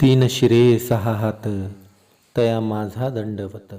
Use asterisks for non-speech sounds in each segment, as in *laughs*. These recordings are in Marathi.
तीन शिरे सहा हात तया माझा दंडवत.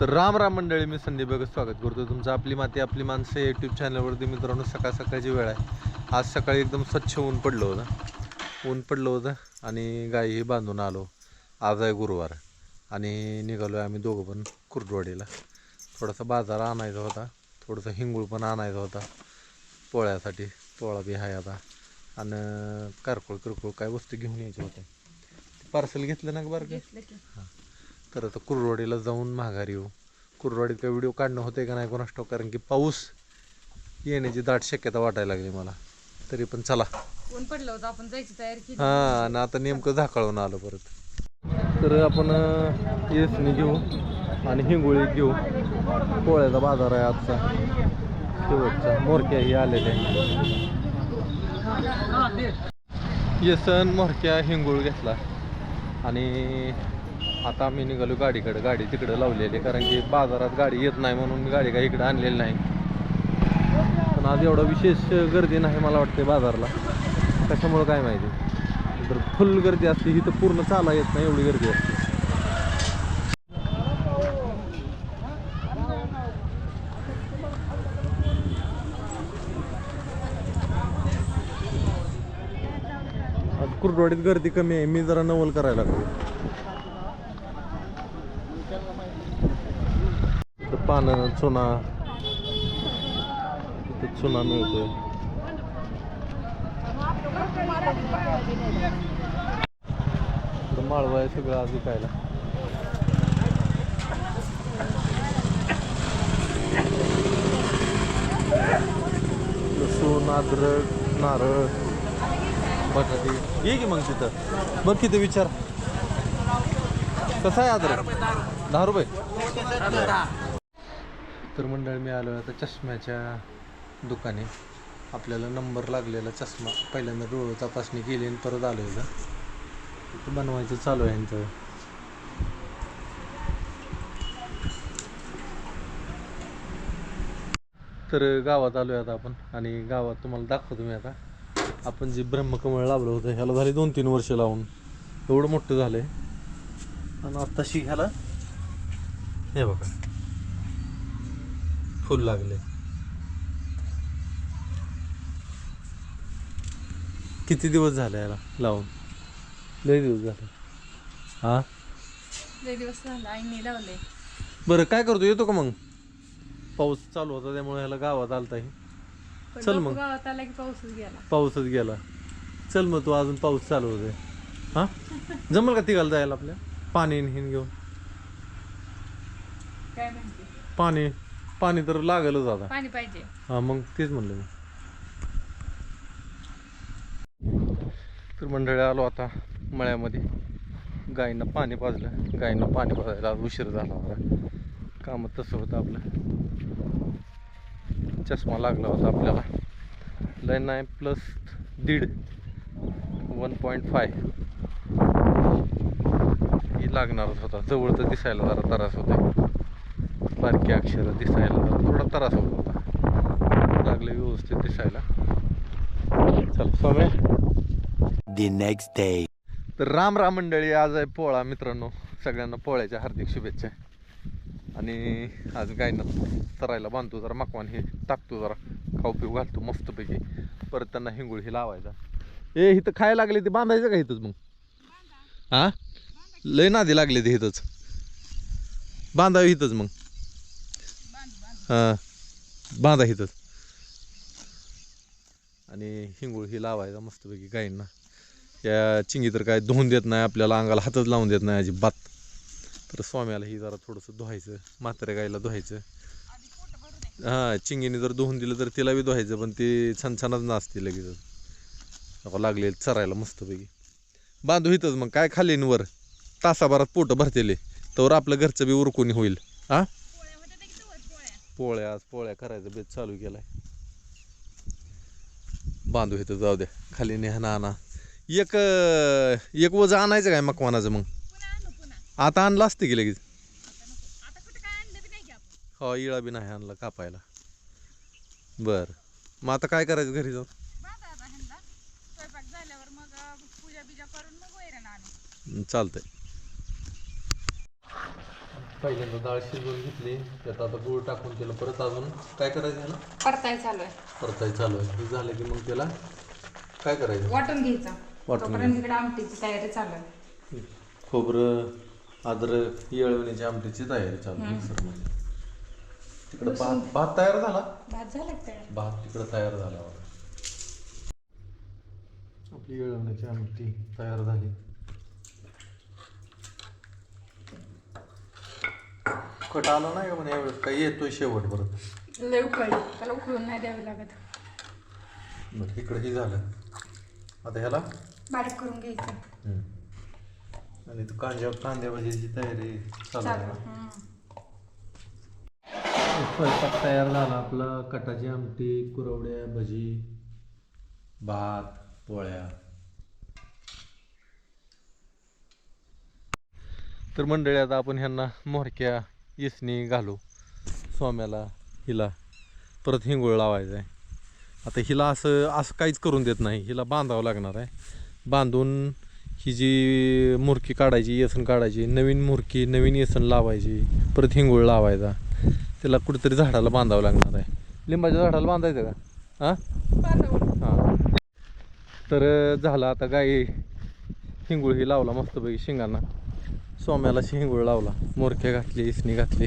तर राम राम मंडळी मी संदीप बघत स्वागत करतो. तुमचं आपली माती आपली माणसं यूट्यूब चॅनलवरती मित्रांनो सकाळ सकाळची वेळ आहे. आज सकाळी एकदम स्वच्छ ऊन पडलं होतं. ऊन पडलं होतं आणि गायही बांधून आलो. आज आहे गुरुवार आणि निघालो आहे आम्ही दोघं पण कुर्डवाडीला. थोडासा बाजार आणायचा होता. थोडंसं हिंगूळ पण आणायचा होता पोळ्यासाठी. पोळा बी आहे आता. आणि कारकोळ किरकोळ काय वस्तू घेऊन यायच्या होत्या पार्सल घेतलं ना बरं का? तर आता कुरवाडीला जाऊन माघारी येऊ. कुरवाडीत काय व्हिडिओ काढणं होते का नाही कोणास ठाऊक? कारण की पाऊस येण्याची दाट शक्यता वाटायला लागली मला. तरी पण चला. ऊन पडलं होतं. आपण जायची तयारी केली. हां आणि आता नेमकं झाकळून आलो परत. तर आपण येसनी घेऊ आणि हिंगोळी घेऊ. पोळ्याचा बाजार आहे आजचा. शेवटचा. मोरक्याही आलेले. येसन मोरक्या हिंगुळ घेतला. आणि आता आम्ही निघालो गाडीकडे. गाडी तिकडं लावलेली कारण की बाजारात गाडी येत नाही म्हणून मी गाडी काही इकडे आणलेली नाही. पण आज एवढा विशेष गर्दी नाही मला वाटते बाजारला. कशामुळं काय माहिती? तर फुल गर्दी असते ही तर पूर्ण चाला येत नाही एवढी गर्दी असते. आज गर्दी कमी आहे मी जरा नवल करायला लागलो. तर पानं चुना. इथं चुना मिळतोय. तर माळवा आहे सगळं आज विकायला. लसूण अद्रक नारळ. बटाटे. ये की मग तिथं. बघ किती विचार. कसा आहे आदर? दहा रुपये. तर मंडळ मी आलो आता चष्म्याच्या दुकाने. आपल्याला नंबर लागलेला चष्मा. पहिल्यांदा डोळं तपासणी केली आणि परत आलो होतं इथं बनवायचं चालू आहे यांचं. तर गावात आलो आहे आता आपण आणि गावात तुम्हाला दाखवतो मी आता. आपण जे ब्रह्मकमळ लावलं होतं ह्याला झाले दोन तीन वर्ष लावून. एवढं मोठं झालंय. आणि आत्ताशी ह्याला हे बघा. फुल लागले किती दिवस झाले याला लावून? लय दिवस झाले. हा? लय दिवस झाला आईने लावले. बरं काय करतो? येतो का मग? पाऊस चालू होता त्यामुळे ह्याला गावात आलताही पण चल मग. गावात आला की पाऊसच गेला. पाऊसच गेला. चल मग तू अजून पाऊस चालू होते हा? जमल का तिघाला जायला आपल्या? पाणी हिन घेऊन. काय पाणी पाणी तर लागलच आता. पाणी पाहिजे. हा मग तेच म्हणलं मी. तर मंडळी आलो आता मळ्यामध्ये. गायींना पाणी पाजलं. गायींना पाणी पाजायला आज उशीर झाला होता. कामं तसं होतं आपलं. चष्मा लागला होता आपल्याला. लय नाही प्लस दीड वन पॉईंट फाय ही लागणारच होता. जवळ तर दिसायला जरा त्रास होता. बारकी अक्षरं दिसायला जरा थोडा त्रास होत होता. लागले व्यवस्थित दिसायला. चल स्वामी. Next day. तर राम राम मंडळी आज आहे पोळा मित्रांनो. सगळ्यांना पोळ्याच्या हार्दिक शुभेच्छा. आणि आज गायना चरायला बांधतो जरा मकवान हे टाकतो जरा. खाऊ पिऊ घालतो मस्तपैकी. परत त्यांना हिंगुळ हे लावायचा. ए इथं खायला लागले ते बांधायचं का इथंच मग? हा? लय नादी लागले ते इथंच. बांधावे इथंच मग. हां बांधा इथंच. आणि हिंगुळ ही लावायचा मस्तपैकी गायींना या चिंगी तर काय धुवून देत नाही आपल्याला अंगाला हातच लावून देत नाही अजिबात. तर स्वाम्याला ही जरा थोडंसं धुवायचं म्हाताऱ्या गायला धुवायचं. हां चिंगीने जर धुवून दिलं तर तिला बी धुवायचं पण ती छानछानच नाचते लगेच. लागले चरायला मस्तपैकी. बांधू इथंच मग काय खालीन वर? तासाभरात पोटं भरतेले. तर आपलं घरचं बी उरकून होईल. हा पोळ्या आज पोळ्या करायचं बेत चालू केलाय. बांधू इथं जाऊ द्या. खाली नेहा आणा एक एक वज आणायचं काय मकवानाचं मग? आता आणला असते की लगेच? हो इळा बी नाही आणला कापायला. बर. मग आता काय करायचं घरी जाऊन? चालतंय. पहिल्यांदा डाळ शिजवून घेतली. त्यात आता गूळ टाकून त्याला परत अजून. काय करायचं परताय चालू आहे. परताय चालू आहे. झालं की मग त्याला काय करायचं? वाटून घ्यायचं. वाटून तयारी चालू आहे. खोबरं अद्रक येळवण्याची आमटीची तयारी चालू आहे मिक्सरमध्ये तिकडं भात भात तयार झाला? भात झाला का तयार. भात तिकडं तयार झाला बघा. आपली येळवण्याची आमटी तयार झाली. कट आला नाही का म्हणे यावेळेस? काही येतोय शेवट परत. लय उकळली. त्याला उकळून नाही द्यावी लागत. बरं इकडं हे झालं. आता ह्याला? बारीक करून घ्यायचं. हम्म. आणि तू कांद्या कांद्या भाजीची तयारी चालू आहे. स्वयंपाक तयार झाला आपला. कटाची आमटी कुरवड्या भजी भात पोळ्या. तर मंडळी आता आपण ह्यांना मोरक्या इसणी घालू. सोम्याला हिला परत हिंगोळ लावायचं आहे आता हिला असं असं काहीच करून देत नाही. हिला बांधावं लागणार आहे. बांधून ही जी मुरकी काढायची येसन काढायची नवीन मुरकी नवीन येसन लावायची परत हिंगोळ लावायचा त्याला कुठेतरी झाडाला बांधावं लागणार आहे. लिंबाच्या झाडाला बांधायचं का? हां हां. तर झाला झालं आता गाई हिंगूळ ही लावला मस्तपैकी शिंगांना. सोम्याला हिंगूळ लावला मोरक्या घातली इसणी घातली.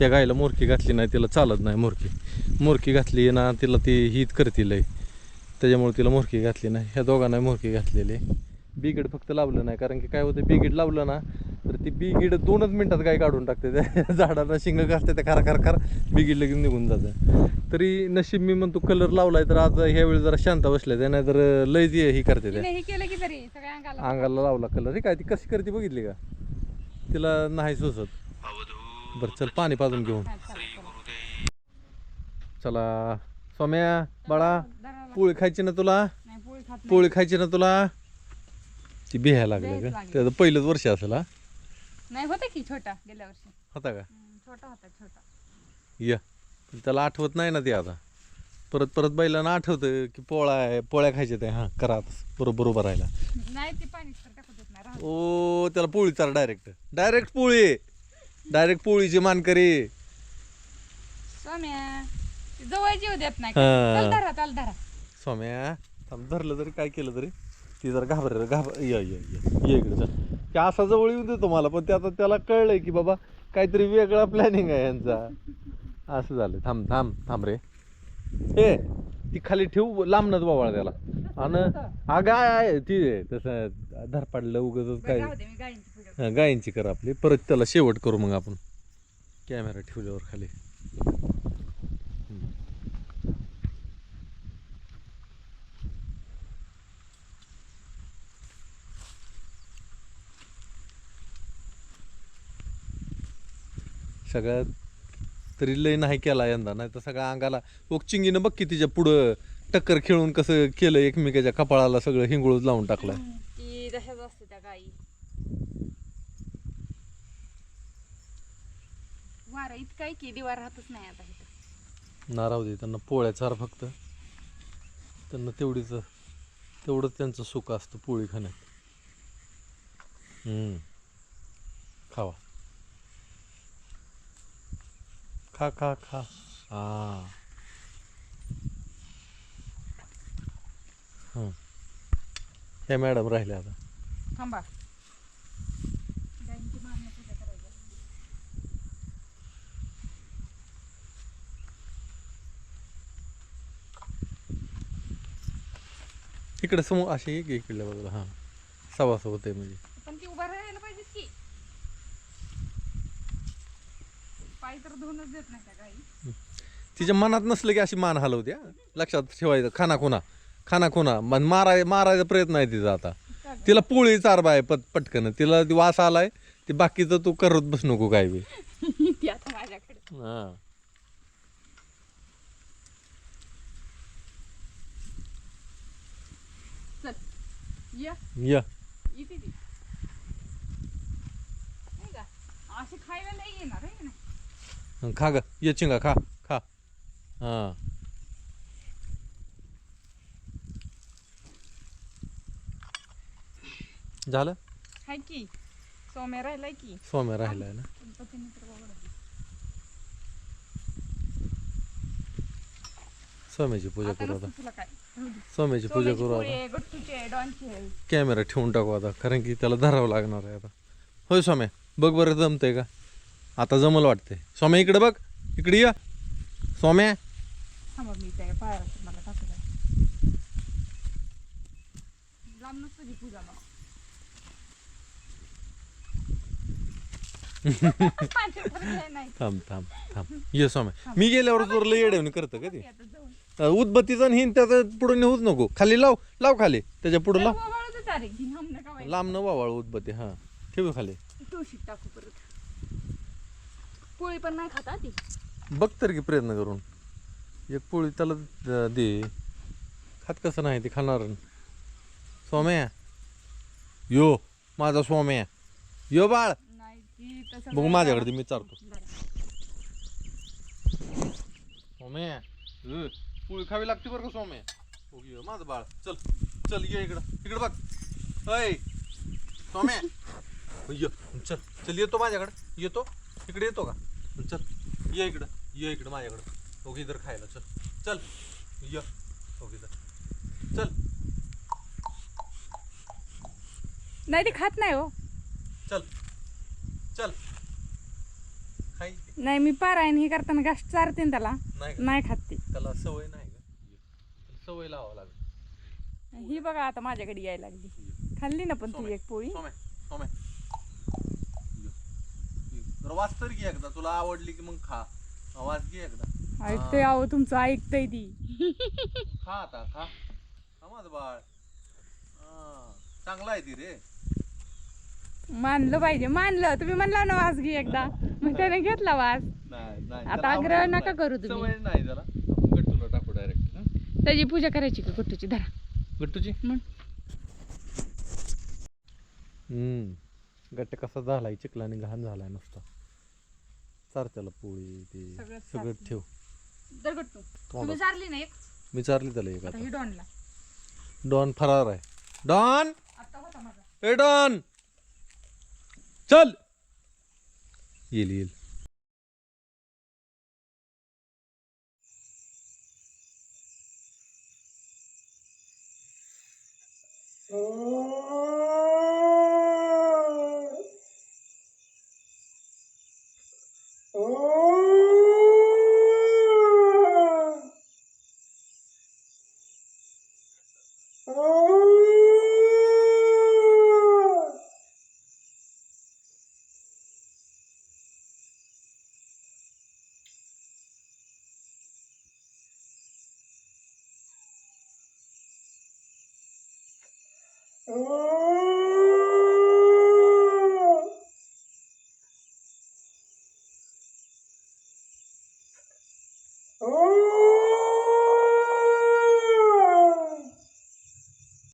या गाईला मोरकी घातली नाही तिला चालत नाही मोरकी. मोरकी घातली ना तिला ती हीत करतील त्याच्यामुळे तिला मोरकी घातली नाही. ह्या दोघांना मोरकी घातलेली बिगीड फक्त लावलं नाही कारण की काय होतं बिगीड लावलं ना तर ती बिगीड दोनच मिनिटात गाय काढून टाकते. *laughs* त्या झाडाला शिंग घासते त्या खरा खर खर बिगीड लगेच निघून जातं. तरी नशीब मी म्हणतो कलर लावलाय तर आज ह्या वेळी जरा शांत बसले त्या नाही तर लय जी ही करते त्या हे अंगाला. लावला कलर हे काय ती कशी करते बघितली का? तिला नाही सुचत. बरं चल पाणी पाजून घेऊन. चला सोम्या बाळा पोळी खायची ना तुला. पोळी खायची ना तुला? ती बिहायला लागलं का. त्याचं पहिलंच वर्ष असेल हा? नाही होता की छोटा गेल्या वर्षी. होता का? छोटा होता छोटा. या. पण त्याला आठवत नाही ना ते आता. परत परत बैलांना आठवतं की पोळा आहे पोळ्या खायच्या ते हां करा आता. बरोबर बरोबर राहिला नाही ते पाणी तर टाकत येत नाही राहत. ओ त्याला पोळी चाल डायरेक्ट डायरेक्ट पोळी. डायरेक्ट पोळीची मानकरी. सोम्या ते जवळ जीव देत नाही हा. धरा धरा. सोम्या थांब धरलं तरी काय केलं तरी? ती जर घाबर घाबर. ये ये ये. ये इकडे चल. ते असा जवळ येऊन देतो मला पण ते आता त्याला कळलंय की बाबा काहीतरी वेगळा प्लॅनिंग आहे यांचा. असं झालं. थांब थांब थांब रे. हे ती खाली ठेवू लांबनच बाबा त्याला. आणि अगं आहे आहे, ती तसं धर पाडलं उगच काय हा, गायींची कर आपली. परत त्याला शेवट करू मग आपण. कॅमेरा ठेवल्यावर खाली. सगळ्यात तरी लय नाही केला यंदा नाही तर सगळ्या अंगाला ओकचिंगीनं बघ की तिच्या पुढं टक्कर खेळून कसं केलं एकमेकाच्या कपाळाला सगळं हिंगळूच लावून टाकलाय. ती तशाच असते त्या गायी वारा इतका आहे की दिवा राहतच नाही आता इथं. ना राहू दे त्यांना पोळ्या चार फक्त. त्यांना तेवढीच तेवढंच त्यांचं सुख असतं पोळी खाण्यात. हम्म. खावा. खा खा खा. हा. हं. मॅडम राहिल्या आता. थांबा. इकडे समोर अशी एक इकडल्या बाजूला हां. सवास होते म्हणजे पण ती उभा राहायला पाहिजे की पाय तर धुवूनच देत नाही त्या गाई. तिच्या मनात नसलं की अशी मान हलवते हा. लक्षात ठेवायचं खाना खुना खाना खुना. मन माराय मारायचा प्रयत्न आहे तिचा आता. तिला पोळी चारबा आहे पट पटकन. तिला ती वास आलाय ते बाकीचं तू करत बस नको काय बी. *laughs* ती आता माझ्याकडे. हा. चल या. या. इथे ती नाही का असे खायला नाही येणार आहे ना खा ग ये चिंगा खा खा हा झालं? हाय की सौम्या राहिलाय की सोम्या राहिलाय ना. सोम्याची पूजा करू आता。तुला काय? सोम्याची पूजा करू आता。गट्टूची डॉनची. कॅमेरा ठेवून टाकू आता कारण की त्याला धरावं लागणार आहे आता. होय सोम्या बघ बरं जमतंय का? आता जमल वाटतंय. सोम्या इकडे बघ. इकडे या. सोम्या. थांबा थांब थांब ये सोम्या. मी गेल्यावर तुला येड्यावणी करतं का ते? उदबत्तीचा हिन त्याचा पुढे नेऊच नको. खाली लाव लाव खाली. त्याच्या पुढे लाव. लांब न वावाळ उदबत्ती हा. ठेव खाली. पोळी पण नाही खाता ती. बघ तर की प्रयत्न करून. एक पोळी त्याला द- दे. खात कसं नाही ते खाणार. सोम्या यो माझा सोम्या यो बाळ. नाही ती तसं बघू माझ्याकडे. दे, मी चारतो. बरं. सोम्या अ, पोळी खावी लागते बरं का सोम्या हो ये माझं बाळ. चल चल ये इकडं. इकडं बघ. अय सोम्या ये चल चल येतो माझ्याकडे. येतो. इकडे येतो का? चल ये इकडं ये इकडं माझ्याकडं. हो इधर खायला चल. चल ये. हो इधर चल. नाही ती खात नाही हो. चल. चल. खाई. नाही मी पारायण हे करताना घास चारते ना त्याला. नाही का? नाही खात ती. त्याला सवय नाही का? ये. त्याला सवय लावावं लागेल. ही बघा आता माझ्याकडे यायला लागली. खाल्ली ना पण तू सोमे, एक पोळी. सोमे, सोमे. ये. ये. जरा वाच तर घे एकदा. तुला आवडली की मग खा. वाच घे एकदा. ऐकतोय अहो तुमचं ऐकतोय ती. *laughs* खा आता खा. खा माझं बाळ. हा, चांगला आहे ती रे. मानलं पाहिजे मानलं. तुम्ही म्हणला ना वास घे एकदा. मग त्याने घेतला वास. नाही नाही. आता त्याला आग्रह आवडत नका नाही. करू तुम्ही. सवय नाही जरा. गट्टूला टाकू डायरेक्ट त्याची पूजा करायची का कुठूची धरा. गट्टूची? मग. हम्म. गट्ट कसा झालाय चिखलाने घाण झालाय नुसता. चार त्याला पोळी ते सगळं. ठेव. दर गट्टू तोंडात. तुम्ही चारली ना एक? मी चारली त्याला एक आता आता. ही डॉनला. डॉन फरार आहे. डॉन! आता होता माझा. ए डॉन! चल! येईल येईल. Oh